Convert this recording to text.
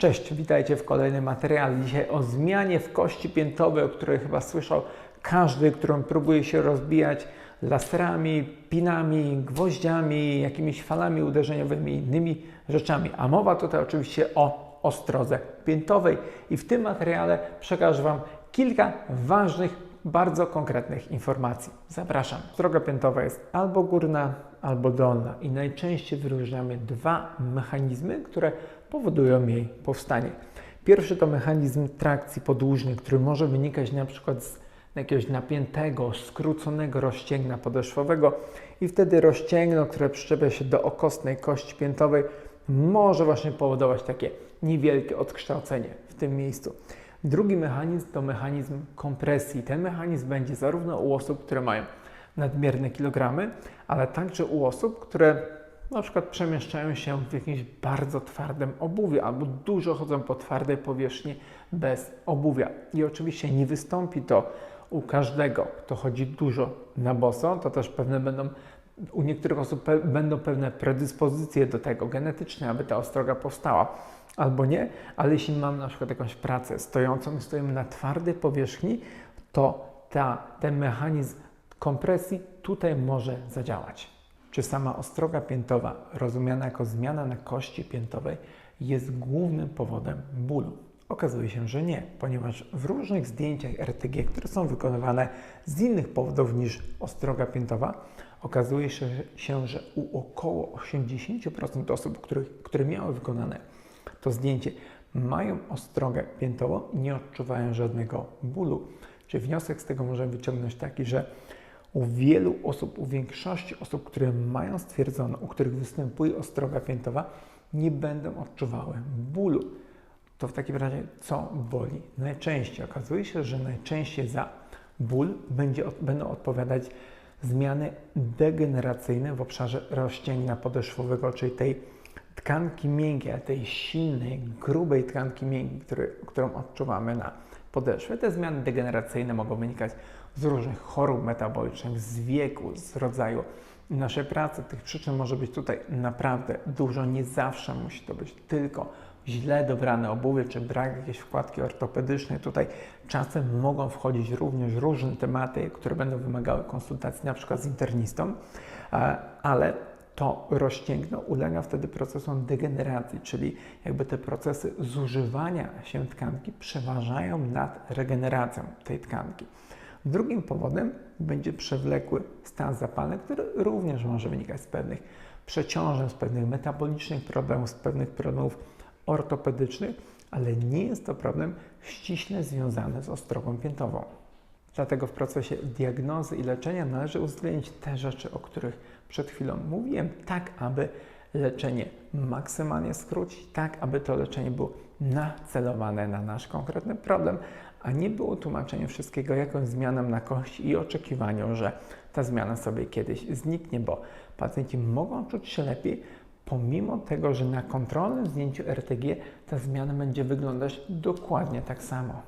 Cześć, witajcie w kolejnym materiale. Dzisiaj o zmianie w kości piętowej, o której chyba słyszał każdy, którą próbuje się rozbijać laserami, pinami, gwoździami, jakimiś falami uderzeniowymi, innymi rzeczami. A mowa tutaj oczywiście o ostrodze piętowej. I w tym materiale przekażę Wam kilka ważnych, bardzo konkretnych informacji. Zapraszam. Droga piętowa jest albo górna, albo dolna i najczęściej wyróżniamy dwa mechanizmy, które powodują jej powstanie. Pierwszy to mechanizm trakcji podłużnej, który może wynikać na przykład z jakiegoś napiętego, skróconego rozcięgna podeszwowego i wtedy rozcięgno, które przyczepia się do okostnej kości piętowej, może właśnie powodować takie niewielkie odkształcenie w tym miejscu. Drugi mechanizm to mechanizm kompresji. Ten mechanizm będzie zarówno u osób, które mają nadmierne kilogramy, ale także u osób, które na przykład przemieszczają się w jakimś bardzo twardym obuwiu albo dużo chodzą po twardej powierzchni bez obuwia. I oczywiście nie wystąpi to u każdego, kto chodzi dużo na boso, to też pewne będą u niektórych osób pe będą pewne predyspozycje do tego genetyczne, aby ta ostroga powstała, albo nie, ale jeśli mam na przykład jakąś pracę stojącą stoimy na twardej powierzchni, to ta, ten mechanizm kompresji tutaj może zadziałać. Czy sama ostroga piętowa, rozumiana jako zmiana na kości piętowej, jest głównym powodem bólu? Okazuje się, że nie, ponieważ w różnych zdjęciach RTG, które są wykonywane z innych powodów niż ostroga piętowa, okazuje się, że u około 80% osób, które miały wykonane to zdjęcie, mają ostrogę piętową nie odczuwają żadnego bólu. Czy wniosek z tego możemy wyciągnąć taki, że u wielu osób, u większości osób, które mają stwierdzono, u których występuje ostroga piętowa, nie będą odczuwały bólu. To w takim razie co boli najczęściej? Okazuje się, że najczęściej za ból będzie, będą odpowiadać zmiany degeneracyjne w obszarze rozcięgna podeszwowego, czyli tej tkanki miękkiej, tej silnej, grubej tkanki miękkiej, który, którą odczuwamy na podeszwie. Te zmiany degeneracyjne mogą wynikać z różnych chorób metabolicznych, z wieku, z rodzaju naszej pracy. Tych przyczyn może być tutaj naprawdę dużo. Nie zawsze musi to być tylko źle dobrane obuwie, czy brak jakiejś wkładki ortopedycznej. Tutaj czasem mogą wchodzić również różne tematy, które będą wymagały konsultacji na przykład z internistą, ale to rozcięgno ulega wtedy procesom degeneracji, czyli jakby te procesy zużywania się tkanki przeważają nad regeneracją tej tkanki. Drugim powodem będzie przewlekły stan zapalny, który również może wynikać z pewnych przeciążeń, z pewnych metabolicznych problemów, z pewnych problemów ortopedycznych, ale nie jest to problem ściśle związany z ostrogą piętową. Dlatego w procesie diagnozy i leczenia należy uwzględnić te rzeczy, o których przed chwilą mówiłem, tak aby leczenie maksymalnie skrócić, tak aby to leczenie było nacelowane na nasz konkretny problem, a nie było tłumaczenie wszystkiego jakąś zmianą na kości i oczekiwaniu, że ta zmiana sobie kiedyś zniknie, bo pacjenci mogą czuć się lepiej, pomimo tego, że na kontrolnym zdjęciu RTG ta zmiana będzie wyglądać dokładnie tak samo.